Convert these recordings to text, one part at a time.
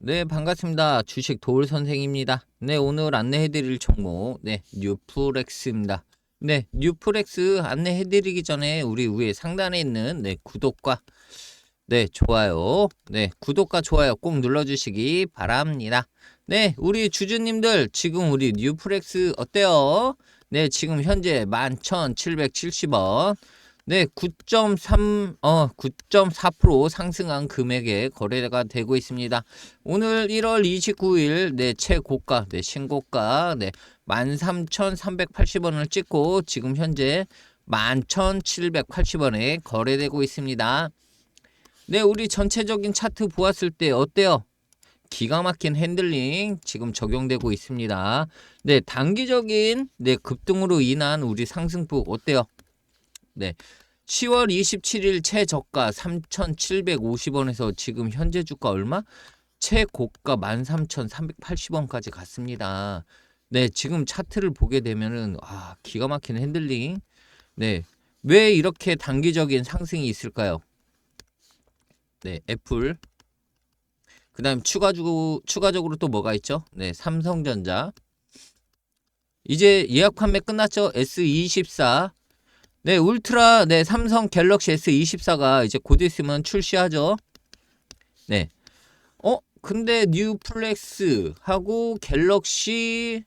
네, 반갑습니다. 주식 도울 선생입니다. 네, 오늘 안내해드릴 종목, 네, 뉴프렉스입니다. 네, 뉴프렉스 안내해드리기 전에 우리 위에 상단에 있는 네, 구독과 네, 좋아요. 네, 구독과 좋아요 꼭 눌러주시기 바랍니다. 네, 우리 주주님들, 지금 우리 뉴프렉스 어때요? 네, 지금 현재 11,770원. 네, 9.3, 어, 9.4% 상승한 금액에 거래가 되고 있습니다. 오늘 1월 29일, 네, 최고가, 네, 신고가, 네, 13,380원을 찍고 지금 현재 11,780원에 거래되고 있습니다. 네, 우리 전체적인 차트 보았을 때 어때요? 기가 막힌 핸들링 지금 적용되고 있습니다. 네, 단기적인 네, 급등으로 인한 우리 상승폭 어때요? 네. 10월 27일 최저가 3,750원에서 지금 현재 주가 얼마? 최고가 13,380원까지 갔습니다. 네, 지금 차트를 보게 되면은 아, 기가 막힌 핸들링. 네. 왜 이렇게 단기적인 상승이 있을까요? 네, 애플. 그다음 추가주 추가적으로 또 뭐가 있죠? 네, 삼성전자. 이제 예약 판매 끝났죠? S24 네, 울트라, 네, 삼성 갤럭시 S24가 이제 곧 있으면 출시하죠. 네. 어, 근데 뉴 플렉스 하고 갤럭시,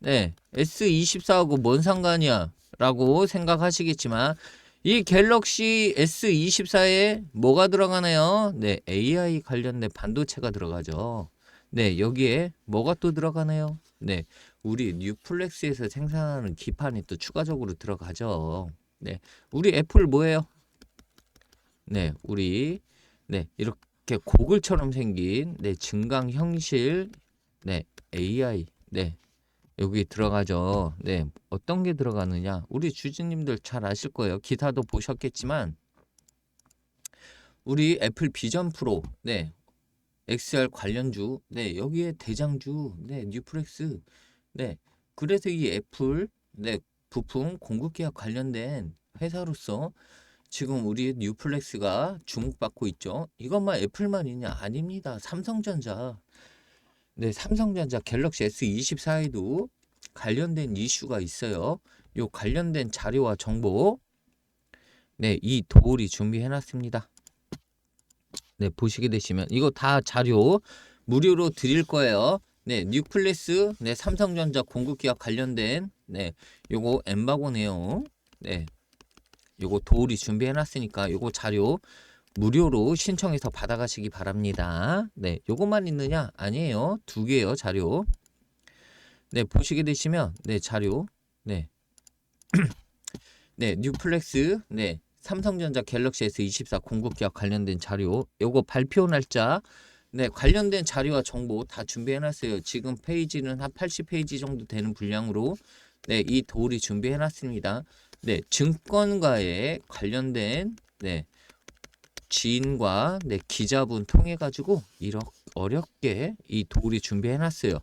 네, S24하고 뭔 상관이야? 라고 생각하시겠지만, 이 갤럭시 S24에 뭐가 들어가나요? 네, AI 관련된 반도체가 들어가죠. 네, 여기에 뭐가 또 들어가나요? 네, 우리 뉴플렉스에서 생산하는 기판이 또 추가적으로 들어가죠. 네, 우리 애플 뭐예요? 네, 우리 네 이렇게 고글처럼 생긴 네 증강 형실 네 AI 네 여기 들어가죠. 네, 어떤 게 들어가느냐? 우리 주주님들 잘 아실 거예요. 기타도 보셨겠지만 우리 애플 비전 프로 네 XR 관련주 네 여기에 대장주 네 뉴프렉스 네 그래서 이 애플 네 부품 공급 계약 관련된 회사로서 지금 우리 뉴플렉스가 주목받고 있죠. 이것만 애플만이냐? 아닙니다. 삼성전자. 네, 삼성전자 갤럭시 S24에도 관련된 이슈가 있어요. 요 관련된 자료와 정보 네, 이 도울이 준비해 놨습니다. 네, 보시게 되시면 이거 다 자료 무료로 드릴 거예요. 네, 뉴플레스, 네, 삼성전자 공급 기업 관련된 네, 요거 엠바고 내용, 네, 요거 도울이 준비해 놨으니까 요거 자료 무료로 신청해서 받아가시기 바랍니다. 네, 요것만 있느냐? 아니에요. 두 개요, 자료. 네, 보시게 되시면 네, 자료. 네. 네, 뉴플렉스. 네. 삼성전자 갤럭시 S24 공급 계약 관련된 자료. 요거 발표 날짜. 네, 관련된 자료와 정보 다 준비해 놨어요. 지금 페이지는 한 80페이지 정도 되는 분량으로 네, 이 도울이 준비해 놨습니다. 네, 증권과의 관련된 네, 지인과 네, 기자분 통해 가지고 이렇게 어렵게 이 도울이 준비해 놨어요.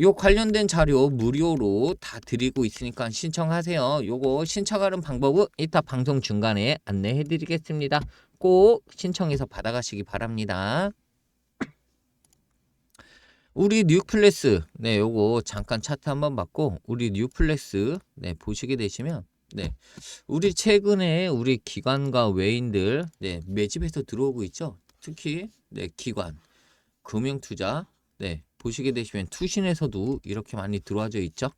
요 관련된 자료 무료로 다 드리고 있으니까 신청하세요. 요거 신청하는 방법은 이따 방송 중간에 안내해 드리겠습니다. 꼭 신청해서 받아가시기 바랍니다. 우리 뉴플레스 네 요거 잠깐 차트 한번 봤고 우리 뉴플레스 네 보시게 되시면 네. 우리 최근에 우리 기관과 외인들 네 매집해서 들어오고 있죠? 특히 네 기관 금융투자 네 보시게 되시면 투신에서도 이렇게 많이 들어와져 있죠?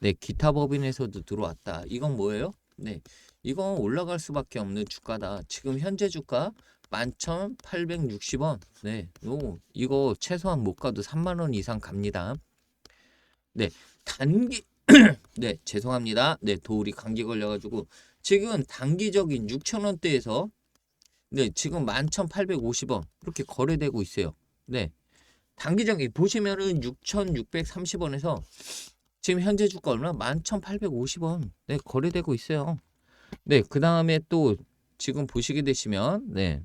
네 기타 법인에서도 들어왔다. 이건 뭐예요? 네 이건 올라갈 수밖에 없는 주가다. 지금 현재 주가 11,860원. 네. 요 이거 최소한 못 가도 3만 원 이상 갑니다. 네. 단기 네, 죄송합니다. 네, 도울이 감기 걸려 가지고 지금 단기적인 6천 원대에서 네, 지금 11,850원 이렇게 거래되고 있어요. 네. 단기적인 보시면은 6,630원에서 지금 현재 주가 얼마? 11,850원. 네, 거래되고 있어요. 네, 그다음에 또 지금 보시게 되시면 네.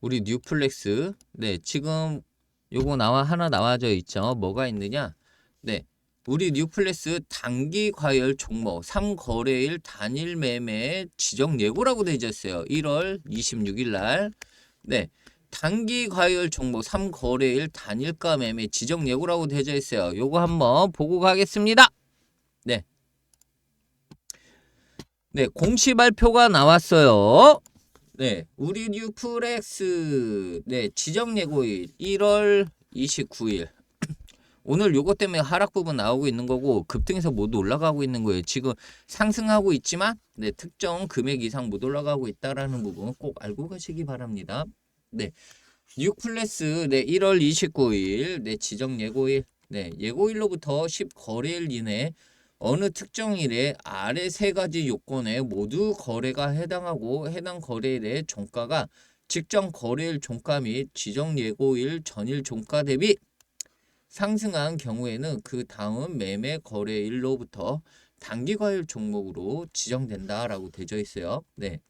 우리 뉴플렉스 네 지금 요거 나와 하나 나와져 있죠 뭐가 있느냐 네 우리 뉴플렉스 단기 과열 종목 3거래일 단일 매매 지정 예고라고 되어 있어요 1월 26일 날네 단기 과열 종목 3거래일 단일가 매매 지정 예고라고 되어 있어요. 요거 한번 보고 가겠습니다. 네. 네, 공시 발표가 나왔어요. 네, 우리 뉴플렉스 네, 지정 예고일 1월 29일. 오늘 요거 때문에 하락 부분 나오고 있는 거고 급등해서 못 올라가고 있는 거예요. 지금 상승하고 있지만 네, 특정 금액 이상 못 올라가고 있다라는 부분 꼭 알고 가시기 바랍니다. 네. 뉴클래스 네 1월 29일 네 지정 예고일 네 예고일로부터 10거래일 이내 어느 특정 일에 아래 세 가지 요건에 모두 거래가 해당하고 해당 거래일의 종가가 직전 거래일 종가 및 지정 예고일 전일 종가 대비 상승한 경우에는 그 다음 매매 거래일로부터 단기 과열 종목으로 지정된다라고 되어 있어요. 네.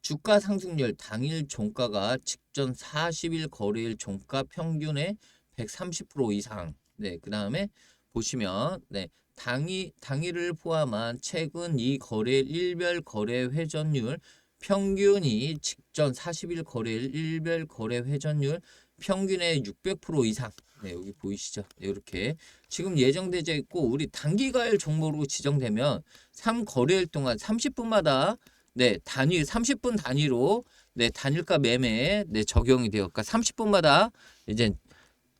주가 상승률 당일 종가가 직전 40일 거래일 종가 평균의 130% 이상. 네, 그다음에 보시면 네, 당일 당일을 포함한 최근 이 거래일 일별 거래 회전율 평균이 직전 40일 거래일 일별 거래 회전율 평균의 600% 이상. 네, 여기 보이시죠? 네, 이렇게 지금 예정되어 있고 우리 단기 과열 종목으로 지정되면 3거래일 동안 30분마다 네, 단위 30분 단위로 네, 단일가 매매 네, 적용이 되어 그러니까 30분마다 이제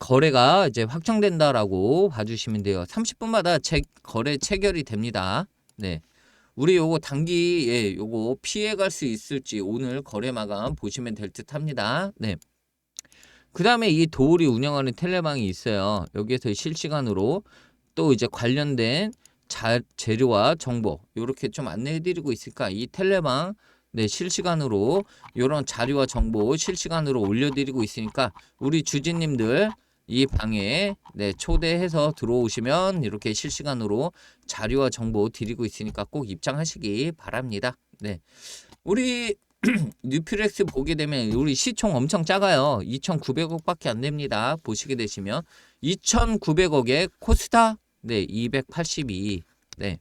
거래가 이제 확정된다라고 봐주시면 돼요. 30분마다 체, 거래 체결이 됩니다. 네. 우리 요거 단기에 요거 피해갈 수 있을지 오늘 거래 마감 보시면 될 듯 합니다. 네. 그 다음에 이 도울이 운영하는 텔레방이 있어요. 여기에서 실시간으로 또 이제 관련된 자, 재료와 정보 이렇게 좀 안내해드리고 있으니까 이 텔레방 네 실시간으로 이런 자료와 정보 실시간으로 올려드리고 있으니까 우리 주진님들 이 방에 네 초대해서 들어오시면 이렇게 실시간으로 자료와 정보 드리고 있으니까 꼭 입장하시기 바랍니다. 네 우리 뉴필렉스 보게 되면 우리 시총 엄청 작아요. 2,900억밖에 안 됩니다. 보시게 되시면 2,900억에 코스타 네, 282. 네.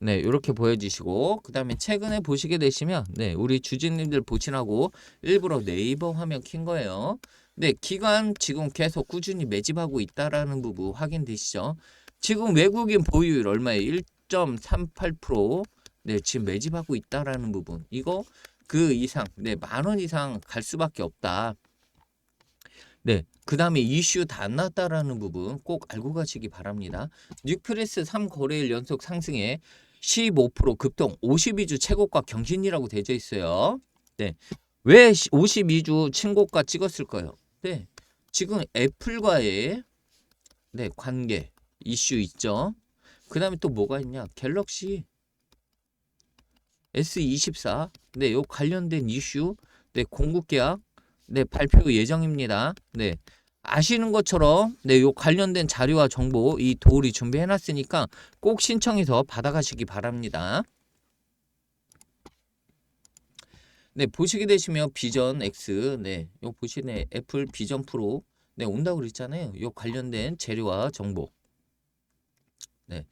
네, 이렇게 보여주시고 그 다음에 최근에 보시게 되시면 네, 우리 주주님들 보시라고 일부러 네이버 화면 킨 거예요. 네, 기관 지금 계속 꾸준히 매집하고 있다라는 부분 확인되시죠? 지금 외국인 보유율 얼마에 1.38%. 네, 지금 매집하고 있다라는 부분. 이거 그 이상, 네, 만 원 이상 갈 수밖에 없다. 네. 그 다음에 이슈 다 안 났다라는 부분 꼭 알고 가시기 바랍니다. 뉴프레스 3거래일 연속 상승에 15% 급등 52주 최고가 경신이라고 되어 있어요. 네. 왜 52주 친고가 찍었을까요? 네. 지금 애플과의 네, 관계 이슈 있죠. 그 다음에 또 뭐가 있냐? 갤럭시 S24 네, 요 관련된 이슈 네, 공급 계약 네, 발표 예정입니다. 네. 아시는 것처럼 네, 요 관련된 자료와 정보 이 도울이 준비해 놨으니까 꼭 신청해서 받아 가시기 바랍니다. 네, 보시게 되시면 비전 X 네, 요 보시네 애플 비전 프로 네, 온다고 그랬잖아요. 요 관련된 재료와 정보. 네.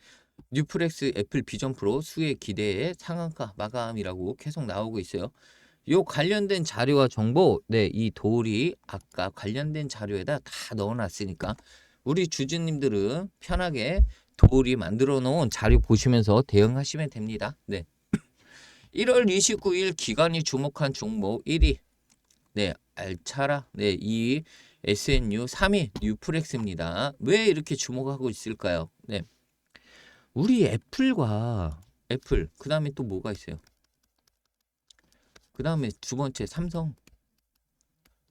뉴플렉스 애플 비전 프로 수혜 기대의 상한가 마감이라고 계속 나오고 있어요. 요 관련된 자료와 정보, 네, 이 도울이 아까 관련된 자료에다 다 넣어놨으니까 우리 주주님들은 편하게 도울이 만들어 놓은 자료 보시면서 대응하시면 됩니다. 네. 1월 29일 기관이 주목한 종목 1위. 네, 알차라. 네, 2위 SNU, 3위 뉴프렉스입니다. 왜 이렇게 주목하고 있을까요? 네. 우리 애플과 애플, 그 다음에 또 뭐가 있어요? 그 다음에 두 번째 삼성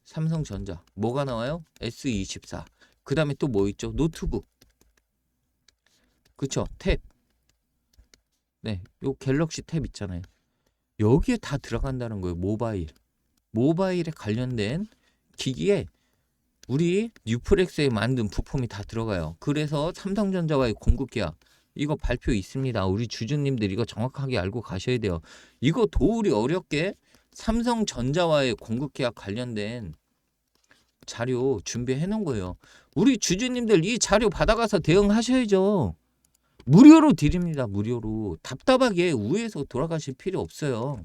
삼성전자 뭐가 나와요? S24 그 다음에 또 뭐 있죠? 노트북 그쵸 탭 네, 요 갤럭시 탭 있잖아요 여기에 다 들어간다는 거예요 모바일 모바일에 관련된 기기에 우리 뉴프렉스에 만든 부품이 다 들어가요 그래서 삼성전자와의 공급 계약 이거 발표 있습니다 우리 주주님들 이거 정확하게 알고 가셔야 돼요 이거 도울이 어렵게 삼성전자와의 공급 계약 관련된 자료 준비해 놓은 거예요. 우리 주주님들 이 자료 받아가서 대응하셔야죠. 무료로 드립니다. 무료로. 답답하게 우에서 돌아가실 필요 없어요.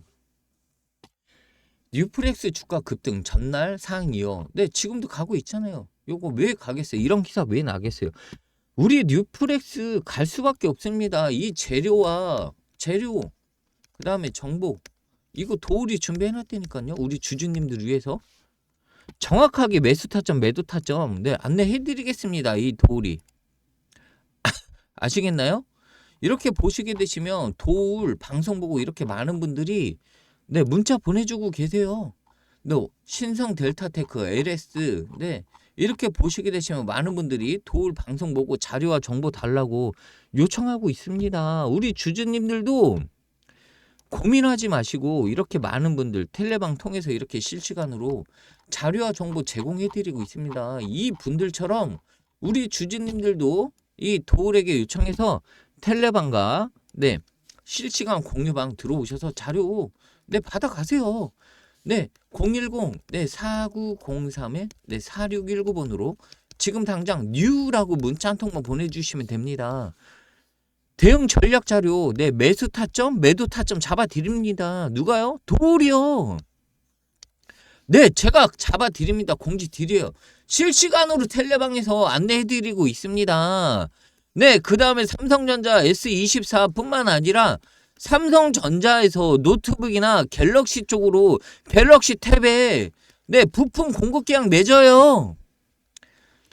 뉴프렉스 주가 급등 전날 상이요. 네, 지금도 가고 있잖아요. 요거 왜 가겠어요? 이런 기사 왜 나겠어요? 우리 뉴프렉스 갈 수밖에 없습니다. 이 재료와 재료, 그 다음에 정보, 이거 도울이 준비해놨다니까요. 우리 주주님들 위해서. 정확하게 매수 타점, 매도 타점, 네, 안내해드리겠습니다. 이 도울이. 아시겠나요? 이렇게 보시게 되시면 도울 방송 보고 이렇게 많은 분들이 네 문자 보내주고 계세요. 네, 신성 델타테크 LS 네 이렇게 보시게 되시면 많은 분들이 도울 방송 보고 자료와 정보 달라고 요청하고 있습니다. 우리 주주님들도 고민하지 마시고 이렇게 많은 분들 텔레방 통해서 이렇게 실시간으로 자료와 정보 제공해드리고 있습니다. 이 분들처럼 우리 주주님들도 이 도울에게 요청해서 텔레방과 네 실시간 공유방 들어오셔서 자료 네 받아가세요. 네 010, 네 4903에 네 4619번으로 지금 당장 뉴라고 문자 한 통만 보내주시면 됩니다. 대응 전략 자료, 네 매수 타점, 매도 타점 잡아 드립니다. 누가요? 도울이요. 네, 제가 잡아 드립니다. 공지 드려요. 실시간으로 텔레방에서 안내해 드리고 있습니다. 네, 그 다음에 삼성전자 S24뿐만 아니라 삼성전자에서 노트북이나 갤럭시 쪽으로 갤럭시 탭에 네, 부품 공급 계약 맺어요.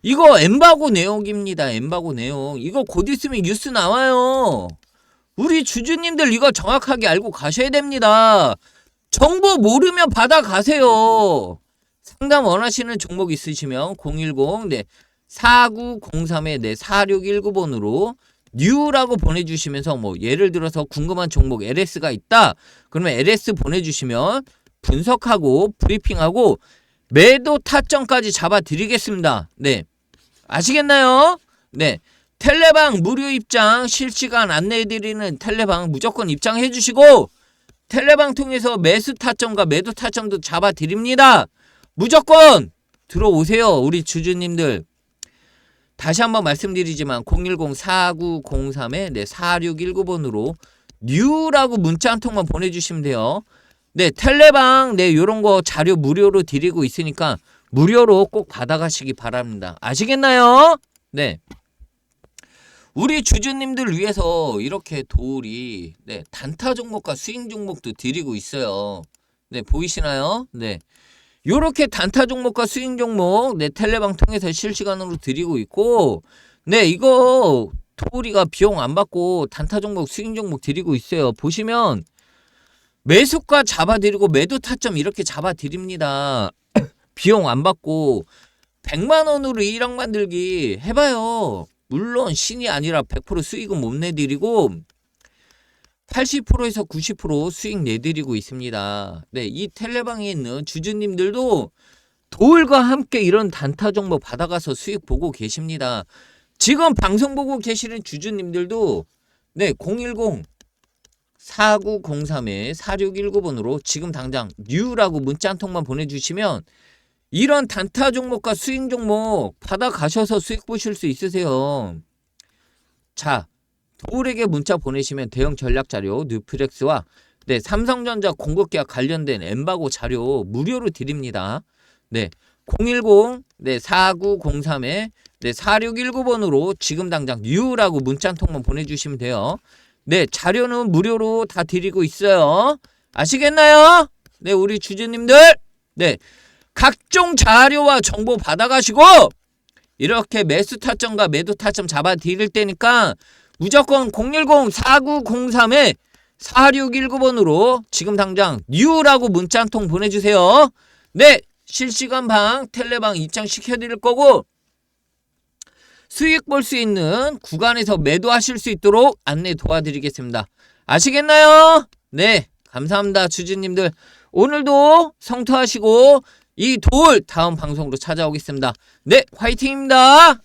이거 엠바고 내용입니다. 엠바고 내용. 이거 곧 있으면 뉴스 나와요. 우리 주주님들 이거 정확하게 알고 가셔야 됩니다. 정보 모르면 받아가세요. 상담 원하시는 종목 있으시면 010 네, 4903에 네, 4619번으로 뉴라고 보내주시면서 뭐 예를 들어서 궁금한 종목 LS가 있다. 그러면 LS 보내주시면 분석하고 브리핑하고 매도 타점까지 잡아드리겠습니다. 네. 아시겠나요? 네. 텔레방 무료 입장 실시간 안내해드리는 텔레방 무조건 입장해 주시고 텔레방 통해서 매수 타점과 매도 타점도 잡아드립니다. 무조건 들어오세요. 우리 주주님들. 다시 한번 말씀드리지만 010-4903에 네, 4619번으로 뉴라고 문자 한 통만 보내주시면 돼요. 네, 텔레방 네 요런 거 자료 무료로 드리고 있으니까 무료로 꼭 받아가시기 바랍니다. 아시겠나요? 네. 우리 주주님들 위해서 이렇게 도울이 네, 단타 종목과 스윙 종목도 드리고 있어요. 네, 보이시나요? 네. 요렇게 단타 종목과 스윙 종목 네, 텔레방 통해서 실시간으로 드리고 있고 네, 이거 도우리가 비용 안 받고 단타 종목, 스윙 종목 드리고 있어요. 보시면 매수가 잡아드리고 매도 타점 이렇게 잡아드립니다. 비용 안 받고 100만 원으로 1억 만들기 해봐요. 물론 신이 아니라 100% 수익은 못 내드리고 80%에서 90% 수익 내드리고 있습니다. 네, 이 텔레방에 있는 주주님들도 도울과 함께 이런 단타 정보 받아가서 수익 보고 계십니다. 지금 방송 보고 계시는 주주님들도 네, 010 4903에 4619번으로 지금 당장 뉴라고 문자 한 통만 보내주시면 이런 단타 종목과 스윙 종목 받아가셔서 수익 보실 수 있으세요. 자, 도울에게 문자 보내시면 대형 전략 자료 뉴프렉스와 네, 삼성전자 공급 계약 관련된 엠바고 자료 무료로 드립니다. 네. 010 네, 4903에 네, 4619번으로 지금 당장 뉴라고 문자 한 통만 보내 주시면 돼요. 네, 자료는 무료로 다 드리고 있어요. 아시겠나요? 네, 우리 주주님들. 네. 각종 자료와 정보 받아가시고 이렇게 매수 타점과 매도 타점 잡아 드릴 테니까 무조건 010-4903에 4619번으로 지금 당장 뉴라고 문자 한 통 보내주세요. 네, 실시간 방 텔레방 입장시켜 드릴 거고 수익 볼 수 있는 구간에서 매도하실 수 있도록 안내 도와드리겠습니다. 아시겠나요? 네, 감사합니다. 주주님들. 오늘도 성투하시고 이 돌 다음 방송으로 찾아오겠습니다. 네, 화이팅입니다.